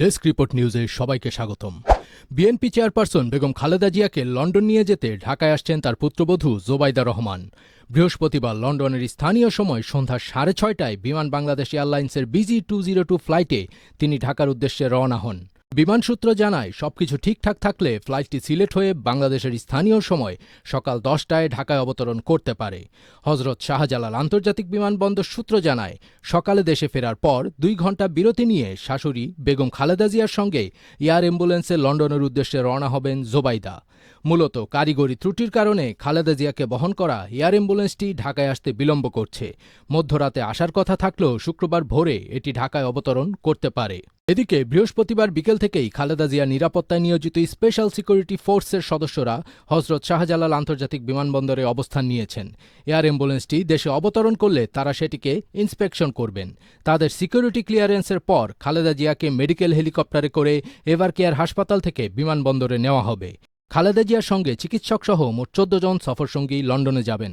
Desk report নিউজে সবাইকে স্বাগতম। বিএনপি চেয়ারপারসন বেগম খালেদা জিয়াকে লন্ডন নিয়ে যেতে ঢাকায় আসছেন তার পুত্রবধূ জোবাইদা রহমান। বৃহস্পতিবার লন্ডনের স্থানীয় সময় সন্ধ্যা সাড়ে ছয়টায় বিমান বাংলাদেশ এয়ারলাইন্সের বিজি টু জিরো টু ফ্লাইটে তিনি ঢাকার উদ্দেশ্যে রওনা হন। বিমান সূত্র জানায়, সবকিছু ঠিকঠাক থাকলে ফ্লাইটটি সিলেট হয়ে বাংলাদেশের স্থানীয় সময় সকাল দশটায় ঢাকায় অবতরণ করতে পারে। হজরত শাহজালাল আন্তর্জাতিক বিমানবন্দর সূত্র জানায়, সকালে দেশে ফেরার পর দুই ঘণ্টা বিরতি নিয়ে শাশুড়ি বেগম খালেদা জিয়ার সঙ্গে এয়ার অ্যাম্বুলেন্সে লন্ডনের উদ্দেশ্যে রওনা হবেন জোবাইদা। মূলত কারিগরি ত্রুটির কারণে খালেদা জিয়াকে বহন করা এয়ার অ্যাম্বুলেন্সটি ঢাকায় আসতে বিলম্ব করছে। মধ্যরাতে আসার কথা থাকলেও শুক্রবার ভোরে এটি ঢাকায় অবতরণ করতে পারে। এদিকে বৃহস্পতিবার বিকেল থেকেই খালেদা জিয়া নিরাপত্তায় নিয়োজিত স্পেশাল সিকিউরিটি ফোর্সের সদস্যরা হজরত শাহজালাল আন্তর্জাতিক বিমানবন্দরে অবস্থান নিয়েছেন। এয়ার অ্যাম্বুলেন্সটি দেশে অবতরণ করলে তারা সেটিকে ইন্সপেকশন করবেন। তাদের সিকিউরিটি ক্লিয়ারেন্সের পর খালেদা জিয়াকে মেডিকেল হেলিকপ্টারে করে এভার কেয়ার হাসপাতাল থেকে বিমানবন্দরে নেওয়া হবে। খালেদা জিয়ার সঙ্গে চিকিৎসকসহ মোট চোদ্দ জন সফরসঙ্গী লন্ডনে যাবেন।